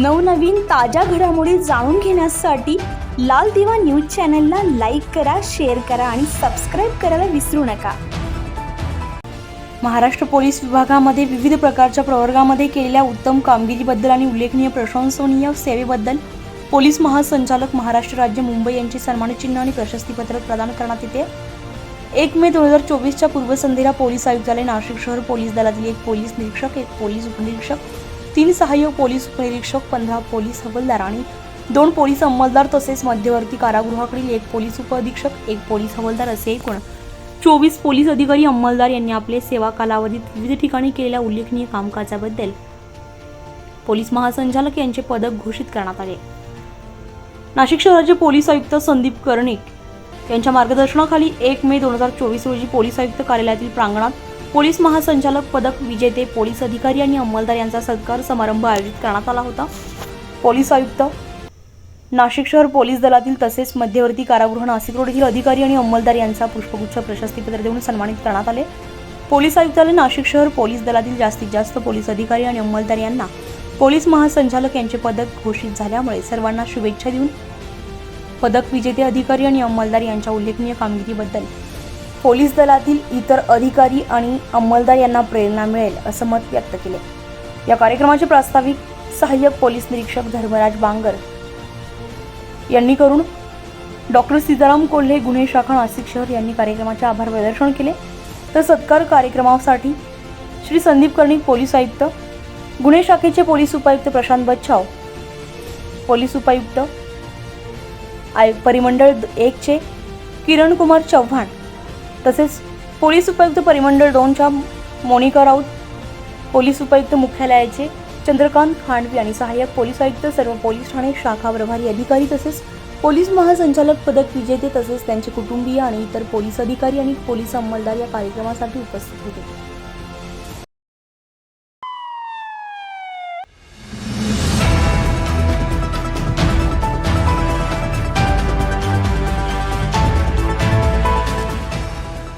नवनवीन ताज्या घडामोडी जाणून घेण्यासाठी लाल दिवा न्यूज चॅनलला लाईक करा शेअर करा आणि सबस्क्राईब करायला विसरू नका. महाराष्ट्र पोलीस विभागामध्ये विविध प्रकारच्या प्रवर्गामध्ये केलेल्या उत्तम कामगिरीबद्दल आणि उल्लेखनीय प्रशंसनीय सेवेबद्दल पोलीस महासंचालक महाराष्ट्र राज्य मुंबई यांचे सन्मानचिन्ह आणि प्रशस्तीपत्रक प्रदान करण्यात येते. एक मे दोन हजार चोवीसच्या पूर्वसंध्येला पोलीस आयुक्तालय नाशिक शहर पोलीस दलातील एक पोलीस निरीक्षक एक पोलीस उपनिरीक्षक तीन सहाय्यक पोलीस उपनिरीक्षक पंधरा पोलीस हवालदार आणि दोन पोलीस अंमलदार तसेच मध्यवर्ती कारागृहाकडील एक पोलीस उपअधीक्षक एक पोलीस हवालदार असे एकूण चोवीस पोलीस अधिकारी अंमलदार यांनी आपले सेवा कालावधीत विविध ठिकाणी केलेल्या उल्लेखनीय कामकाजाबद्दल पोलीस महासंचालक यांचे पदक घोषित करण्यात आले. नाशिक शहराचे पोलीस आयुक्त संदीप कर्णिक यांच्या मार्गदर्शनाखाली एक मे दोन हजार चोवीस रोजी पोलीस आयुक्त कार्यालयातील प्रांगणात पोलीस महासंचालक पदक विजेते पोलीस अधिकारी आणि अंमलदार यांचा सत्कार समारंभ आयोजित करण्यात आला होता. पोलीस आयुक्त नाशिक शहर पोलीस दलातील तसेच मध्यवर्ती कारागृह नाशिक रोड येथील अधिकारी आणि अंमलदार यांचा पुष्पगुच्छ प्रशस्तीपत्र देऊन सन्मानित करण्यात आले. पोलीस आयुक्तालय नाशिक शहर पोलीस दलातील जास्तीत जास्त पोलीस अधिकारी आणि अंमलदार यांना पोलीस महासंचालक यांचे पदक घोषित झाल्यामुळे सर्वांना शुभेच्छा देऊन पदक विजेते अधिकारी आणि अंमलदार यांच्या उल्लेखनीय कामगिरीबद्दल पोलीस दलातील इतर अधिकारी आणि अंमलदार यांना प्रेरणा मिळेल असं मत व्यक्त केले. या कार्यक्रमाचे प्रास्ताविक सहाय्यक पोलीस निरीक्षक धर्मराज बांगर यांनी करून डॉक्टर सीताराम कोल्हे गुन्हे शाखा नाशिक शहर यांनी कार्यक्रमाचे आभार प्रदर्शन केले. तर सत्कार कार्यक्रमासाठी श्री संदीप कर्णिक पोलीस आयुक्त गुन्हे शाखेचे पोलीस उपायुक्त प्रशांत बच्छाव पोलीस उपायुक्त आय परिमंडळ एकचे किरण कुमार चव्हाण तसेच पोलीस उपायुक्त परिमंडळ दोनच्या मोनिका राऊत पोलीस उपायुक्त मुख्यालयाचे चंद्रकांत खांडवी आणि सहाय्यक पोलीस आयुक्त सर्व पोलीस ठाणे शाखा प्रभारी अधिकारी तसेच पोलीस महासंचालक पदक विजेते तसेच त्यांचे कुटुंबीय आणि इतर पोलीस अधिकारी आणि पोलीस अंमलदार या कार्यक्रमासाठी उपस्थित होते.